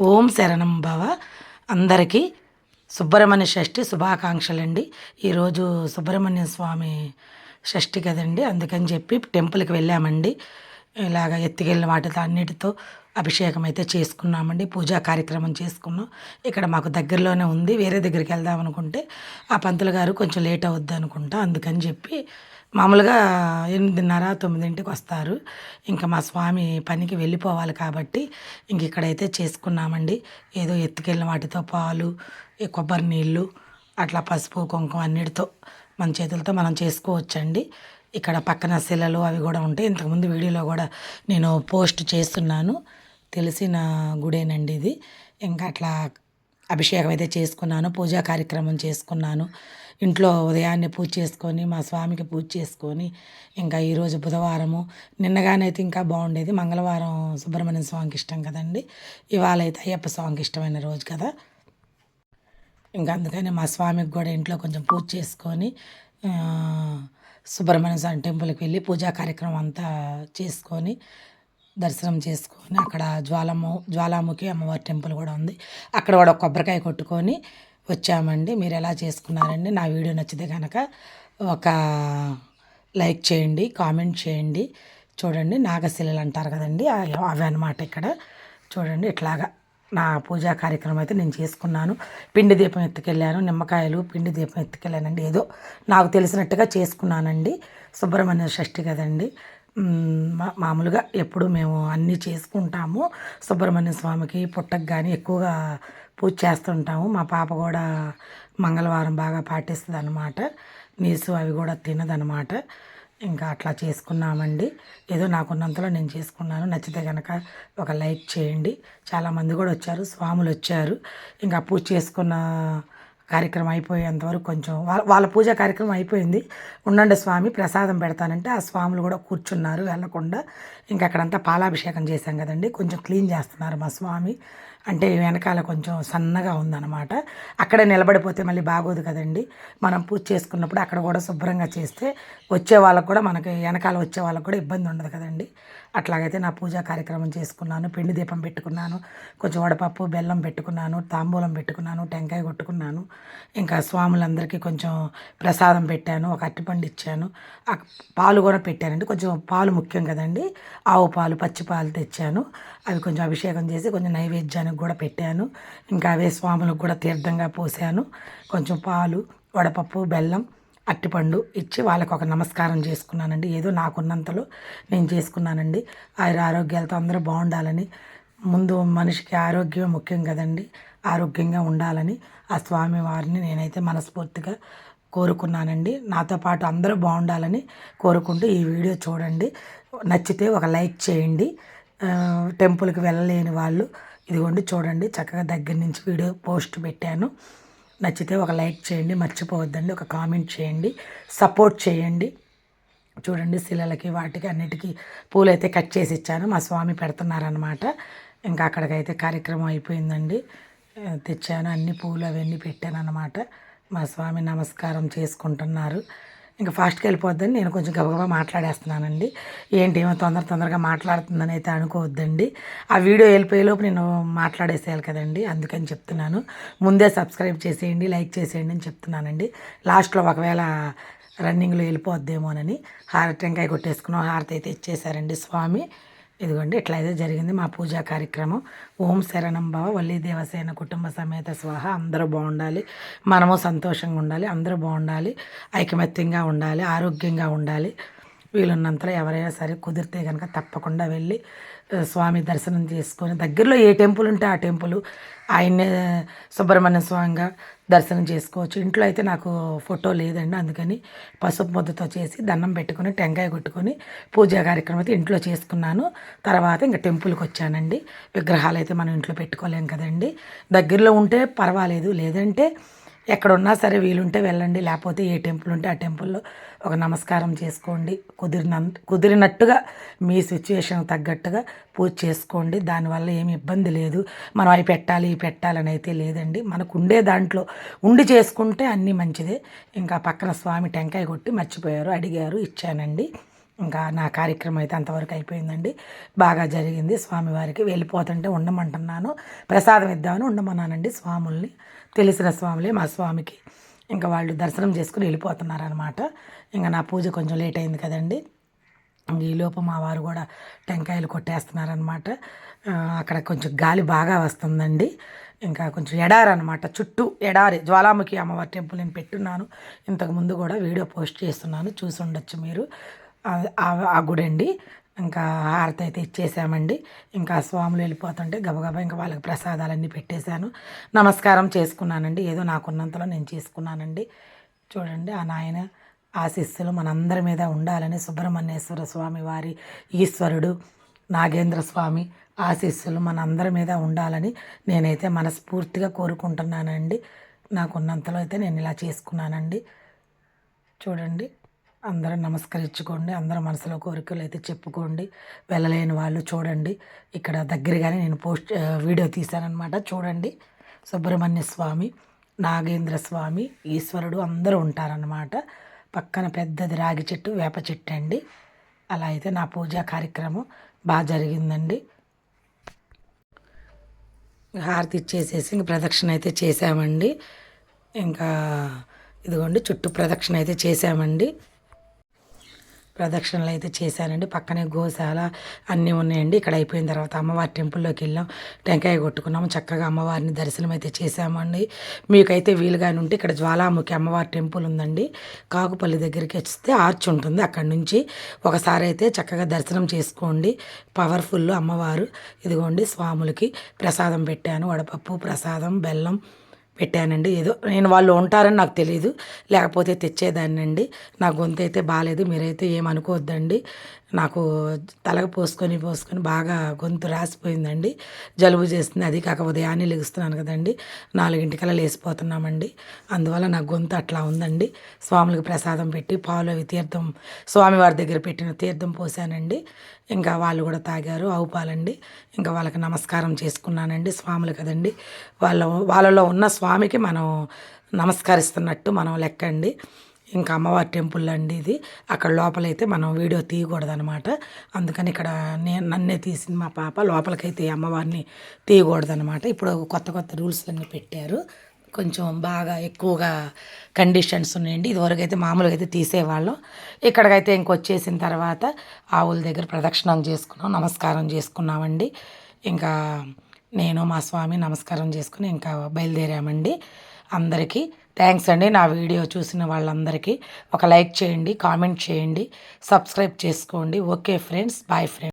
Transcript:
ఓం శరణం భవ. అందరికీ సుబ్రహ్మణ్య షష్ఠి శుభాకాంక్షలండి. ఈరోజు సుబ్రహ్మణ్య స్వామి షష్ఠి కదండి. అందుకని చెప్పి టెంపుల్కి వెళ్ళామండి. ఇలాగ ఎత్తుకెళ్ళిన వాటితో అన్నిటితో అభిషేకం అయితే చేసుకున్నామండి. పూజా కార్యక్రమం చేసుకున్నాం. ఇక్కడ మాకు దగ్గరలోనే ఉంది. వేరే దగ్గరికి వెళ్దాం అనుకుంటే ఆ పంతులు గారు కొంచెం లేట్ అవుద్ది అనుకుంటా. అందుకని చెప్పి మామూలుగా ఎనిమిదిన్నర తొమ్మిదింటికి వస్తారు. ఇంకా మా స్వామి పనికి వెళ్ళిపోవాలి కాబట్టి ఇంక ఇక్కడైతే చేసుకున్నామండి. ఏదో ఎత్తుకెళ్ళిన వాటితో పాలు ఈ కొబ్బరి నీళ్ళు అట్లా పసుపు కుంకుమ అన్నిటితో మన చేతులతో మనం చేసుకోవచ్చండి. ఇక్కడ పక్కన శిలలు అవి కూడా ఉంటాయి. ఇంతకుముందు వీడియోలో కూడా నేను పోస్ట్ చేస్తున్నాను. తెలిసిన గుడేనండి ఇది. ఇంకా అట్లా అభిషేకం అయితే చేసుకున్నాను పూజా కార్యక్రమం చేసుకున్నాను. ఇంట్లో ఉదయాన్నే పూజ చేసుకొని మా స్వామికి పూజ చేసుకొని ఇంకా ఈరోజు బుధవారము. నిన్నగానైతే ఇంకా బాగుండేది. మంగళవారం సుబ్రహ్మణ్యం స్వామికి ఇష్టం కదండి. ఇవాళ అయితే అయ్యప్ప స్వామికి ఇష్టమైన రోజు కదా. ఇంకా అందుకని మా స్వామికి కూడా ఇంట్లో కొంచెం పూజ చేసుకొని సుబ్రహ్మణ్య స్వామి టెంపుల్కి వెళ్ళి పూజా కార్యక్రమం అంతా చేసుకొని దర్శనం చేసుకొని అక్కడ జ్వాలము జ్వాలాముఖి అమ్మవారి టెంపుల్ కూడా ఉంది. అక్కడ కూడా కొబ్బరికాయ కొట్టుకొని వచ్చామండి. మీరు ఎలా చేసుకున్నారండి? నా వీడియో నచ్చితే కనుక ఒక లైక్ చేయండి కామెంట్ చేయండి. చూడండి నాగశిలలు అంటారు కదండి అవి అనమాట ఇక్కడ. చూడండి ఇట్లాగా నా పూజా కార్యక్రమం అయితే నేను చేసుకున్నాను. పిండి దీపం ఎత్తుకెళ్ళాను నిమ్మకాయలు పిండి దీపం ఎత్తుకెళ్ళానండి. ఏదో నాకు తెలిసినట్టుగా చేసుకున్నానండి. సుబ్రహ్మణ్య షష్ఠి కదండి. మామూలుగా ఎప్పుడు మేము అన్నీ చేసుకుంటాము. సుబ్రహ్మణ్య స్వామికి పుట్టకు కానీ ఎక్కువగా పూజ చేస్తుంటాము. మా పాప కూడా మంగళవారం బాగా పాటిస్తుంది అనమాట నీసు అవి కూడా తినదనమాట ఇంకా అట్లా చేసుకున్నామండి. ఏదో నాకున్నంతలో నేను చేసుకున్నాను. నచ్చితే కనుక ఒక లైక్ చేయండి. చాలామంది కూడా వచ్చారు. స్వాములు వచ్చారు. ఇంకా పూజ చేసుకున్న కార్యక్రమం అయిపోయేంతవరకు కొంచెం వాళ్ళ వాళ్ళ పూజ కార్యక్రమం అయిపోయింది. ఉండండి స్వామి ప్రసాదం పెడతానంటే ఆ స్వాములు కూడా కూర్చున్నారు వెళ్ళకుండా ఇంకా అక్కడంతా పాలాభిషేకం చేశాం కదండి. కొంచెం క్లీన్ చేస్తున్నారు మా స్వామి. అంటే వెనకాల కొంచెం సన్నగా ఉందన్నమాట. అక్కడే నిలబడిపోతే మళ్ళీ బాగోదు కదండి. మనం పూజ చేసుకున్నప్పుడు అక్కడ కూడా శుభ్రంగా చేస్తే వచ్చే వాళ్ళకు కూడా మనకి వెనకాల వచ్చే వాళ్ళకు కూడా ఇబ్బంది ఉండదు కదండి. అట్లాగైతే నా పూజా కార్యక్రమం చేసుకున్నాను పిండి దీపం పెట్టుకున్నాను కొంచెం వడపప్పు బెల్లం పెట్టుకున్నాను తాంబూలం పెట్టుకున్నాను టెంకాయ కొట్టుకున్నాను. ఇంకా స్వాములందరికీ కొంచెం ప్రసాదం పెట్టాను ఒక అరటిపండు ఇచ్చాను. పాలు కూడా పెట్టానండి. కొంచెం పాలు ముఖ్యం కదండి. ఆవు పాలు పచ్చి పాలు తెచ్చాను. అవి కొంచెం అభిషేకం చేసి కొంచెం నైవేద్యానికి కూడా పెట్టాను. ఇంకా అవే స్వాములకు కూడా తీర్థంగా పోసాను. కొంచెం పాలు వడపప్పు బెల్లం అట్టిపండు ఇచ్చి వాళ్ళకి ఒక నమస్కారం చేసుకున్నానండి. ఏదో నాకున్నంతలో నేను చేసుకున్నానండి. ఆయన ఆరోగ్యాలతో అందరూ బాగుండాలని ముందు మనిషికి ఆరోగ్యం ముఖ్యం కదండి. ఆరోగ్యంగా ఉండాలని ఆ స్వామి వారిని నేనైతే మనస్ఫూర్తిగా కోరుకున్నానండి. నాతో పాటు అందరూ బాగుండాలని కోరుకుంటూ ఈ వీడియో చూడండి. నచ్చితే ఒక లైక్ చేయండి. టెంపుల్కి వెళ్ళలేని వాళ్ళు ఇదిగోండి చూడండి. చక్కగా దగ్గర నుంచి వీడియో పోస్ట్ పెట్టాను. నచ్చితే ఒక లైక్ చేయండి మర్చిపోవద్దండి ఒక కామెంట్ చేయండి సపోర్ట్ చేయండి. చూడండి శిలలకి వాటికి అన్నిటికీ పూలైతే కట్ చేసి ఇచ్చాను మా స్వామి పెడుతున్నారనమాట ఇంకా అక్కడికైతే కార్యక్రమం అయిపోయిందండి. తెచ్చాను అన్ని పూలు అవన్నీ పెట్టాను అనమాట మా స్వామి నమస్కారం చేసుకుంటున్నారు. ఇంకా ఫాస్ట్కి వెళ్ళిపోద్దని నేను కొంచెం గబగబా మాట్లాడేస్తున్నానండి. ఏంటి ఏమో తొందర తొందరగా మాట్లాడుతుందని అయితే అనుకోవద్దండి. ఆ వీడియో వెళ్ళిపోయేలోపు నేను మాట్లాడేసేయాలి కదండి అందుకని చెప్తున్నాను. ముందే సబ్స్క్రైబ్ చేసేయండి లైక్ చేసేయండి అని చెప్తున్నానండి. లాస్ట్లో ఒకవేళ రన్నింగ్లో వెళ్ళిపోద్దేమోనని హారతి టెంకాయ కొట్టేసుకున్నాం హారతి అయితే ఇచ్చేసారండి స్వామి. ఇదిగోండి ఇట్లా అయితే జరిగింది మా పూజా కార్యక్రమం. ఓం శరణం భవ వల్లి దేవసేన కుటుంబ సమేత స్వాహ. అందరూ బాగుండాలి మనము సంతోషంగా ఉండాలి అందరూ బాగుండాలి ఐకమత్యంగా ఉండాలి ఆరోగ్యంగా ఉండాలి. వీలున్నంతలో ఎవరైనా సరే కుదిరితే కనుక తప్పకుండా వెళ్ళి స్వామి దర్శనం చేసుకొని దగ్గరలో ఏ టెంపుల్ ఉంటే ఆ టెంపుల్ ఆయన్నే సుబ్రహ్మణ్య స్వామిగా దర్శనం చేసుకోవచ్చు. ఇంట్లో అయితే నాకు ఫోటో లేదండి అందుకని పసుపు ముద్దతో చేసి దండం పెట్టుకొని టెంకాయ కొట్టుకొని పూజా కార్యక్రమం అయితే ఇంట్లో చేసుకున్నాను. తర్వాత ఇంకా టెంపుల్కి వచ్చానండి. విగ్రహాలు అయితే మనం ఇంట్లో పెట్టుకోలేం కదండి. దగ్గరలో ఉంటే పర్వాలేదు లేదంటే ఎక్కడున్నా సరే వీలుంటే వెళ్ళండి. లేకపోతే ఏ టెంపుల్ ఉంటే ఆ టెంపుల్లో ఒక నమస్కారం చేసుకోండి. కుదిరిన కుదిరినట్టుగా మీ సిచ్యువేషన్ తగ్గట్టుగా పూజ చేసుకోండి. దానివల్ల ఏమి ఇబ్బంది లేదు. మనం అవి పెట్టాలి ఇవి పెట్టాలని అయితే లేదండి. మనకు ఉండే దాంట్లో ఉండి చేసుకుంటే అన్నీ మంచిదే. ఇంకా పక్కన స్వామి టెంకాయ కొట్టి మర్చిపోయారు అడిగారు ఇచ్చానండి. ఇంకా నా కార్యక్రమం అయితే అంతవరకు అయిపోయిందండి. బాగా జరిగింది. స్వామివారికి వెళ్ళిపోతుంటే ఉండమంటున్నాను. ప్రసాదం ఇద్దామని ఉండమన్నానండి స్వాముల్ని. తెలిసిన స్వాములే మా స్వామికి. ఇంకా వాళ్ళు దర్శనం చేసుకుని వెళ్ళిపోతున్నారనమాట ఇంకా నా పూజ కొంచెం లేట్ అయింది కదండి. ఈలోపు మా వారు కూడా టెంకాయలు కొట్టేస్తున్నారనమాట అక్కడ కొంచెం గాలి బాగా వస్తుందండి. ఇంకా కొంచెం ఎడారి అనమాట చుట్టూ ఎడారి జ్వాలాముఖి అమ్మవారి టెంపుల్ నేను పెట్టున్నాను. ఇంతకుముందు కూడా వీడియో పోస్ట్ చేస్తున్నాను. చూసి ఉండొచ్చు మీరు. ఆ గుడి అండి ఇంకా హారతి అయితే ఇచ్చేసామండి. ఇంకా స్వాములు వెళ్ళిపోతుంటే గబగబా ఇంకా వాళ్ళకి ప్రసాదాలన్నీ పెట్టేశాను. నమస్కారం చేసుకున్నానండి. ఏదో నాకున్నంతలో నేను చేసుకున్నానండి. చూడండి ఆ నాయన ఆశీస్సులు మనందరి మీద ఉండాలని సుబ్రహ్మణ్యేశ్వర స్వామి వారి ఈశ్వరుడు నాగేంద్ర స్వామి ఆశీస్సులు మనందరి మీద ఉండాలని నేనైతే మనస్ఫూర్తిగా కోరుకుంటున్నానండి. నాకున్నంతలో అయితే నేను ఇలా చేసుకున్నానండి. చూడండి. అందరూ నమస్కరించుకోండి. అందరూ మనసులో కోరికలు అయితే చెప్పుకోండి. వెళ్ళలేని వాళ్ళు చూడండి. ఇక్కడ దగ్గరగానే నేను పోస్ట్ వీడియో తీశానమాట చూడండి. సుబ్రహ్మణ్య స్వామి నాగేంద్ర స్వామి ఈశ్వరుడు అందరూ ఉంటారన్నమాట. పక్కన పెద్దది రాగి చెట్టు వేప చెట్టు అండి. అలా అయితే నా పూజా కార్యక్రమం బాగా జరిగిందండి. హారతి ఇచ్చేసేసి ఇంక ప్రదక్షిణ అయితే చేసామండి ఇంకా ఇదిగోండి చుట్టూ ప్రదక్షిణ అయితే చేశామండి. ప్రదక్షిణలు అయితే చేశానండి పక్కనే గోశాల అన్నీ ఉన్నాయండి. ఇక్కడ అయిపోయిన తర్వాత అమ్మవారి టెంపుల్లోకి వెళ్ళాం. టెంకాయ కొట్టుకున్నాము. చక్కగా అమ్మవారిని దర్శనం అయితే చేశామండి. మీకైతే వీలుగాని ఉంటే ఇక్కడ జ్వాలాముఖి అమ్మవారి టెంపుల్ ఉందండి. కాకుపల్లి దగ్గరికి వస్తే ఆర్చ్ ఉంటుంది. అక్కడ నుంచి ఒకసారి అయితే చక్కగా దర్శనం చేసుకోండి. పవర్ఫుల్ అమ్మవారు. ఇదిగోండి స్వాములకి ప్రసాదం పెట్టాను. వడపప్పు ప్రసాదం బెల్లం పెట్టానండి. ఏదో నేను వాళ్ళు ఉంటారని నాకు తెలియదు లేకపోతే తెచ్చేదాన్ని అండి నా గొంతు అయితే బాగాలేదు మీరైతే ఏమనుకోవద్దండి. నాకు తలకు పోసుకొని పోసుకొని బాగా గొంతు రాసిపోయిందండి. జలుబు చేస్తుంది అది కాక ఉదయాన్నే లెగుస్తున్నాను కదండి. నాలుగింటికల్లా లేసిపోతున్నామండి అందువల్ల నా గొంతు అట్లా ఉందండి. స్వాములకు ప్రసాదం పెట్టి పాలు అవి తీర్థం స్వామివారి దగ్గర పెట్టిన తీర్థం పోసానండి. ఇంకా వాళ్ళు కూడా తాగారు ఆవు పాలండి. ఇంకా వాళ్ళకి నమస్కారం చేసుకున్నానండి. స్వాములు కదండి. వాళ్ళ వాళ్ళలో ఉన్న స్వామికి మనం నమస్కరిస్తున్నట్టు మనం లెక్క అండి ఇంకా అమ్మవారి టెంపుల్ అండి ఇది. అక్కడ లోపలైతే మనం వీడియో తీయకూడదనమాట అందుకని ఇక్కడ నేను నన్నే తీసింది మా పాప. లోపలికైతే అమ్మవారిని తీయకూడదనమాట ఇప్పుడు కొత్త కొత్త రూల్స్ అన్నీ పెట్టారు. కొంచెం బాగా ఎక్కువగా కండిషన్స్ ఉన్నాయండి. ఇదివరకు అయితే మామూలుగా అయితే తీసేవాళ్ళం. ఇక్కడికైతే ఇంకొచ్చేసిన తర్వాత ఆవుల దగ్గర ప్రదక్షిణం చేసుకున్నాం నమస్కారం చేసుకున్నామండి. ఇంకా నేను మా స్వామి నమస్కారం చేసుకుని ఇంకా బయలుదేరామండి. అందరికీ. థ్యాంక్స్ అండి నా వీడియో చూసిన వాళ్ళందరికీ. ఒక లైక్ చేయండి కామెంట్ చేయండి సబ్స్క్రైబ్ చేసుకోండి. Okay friends bye friends.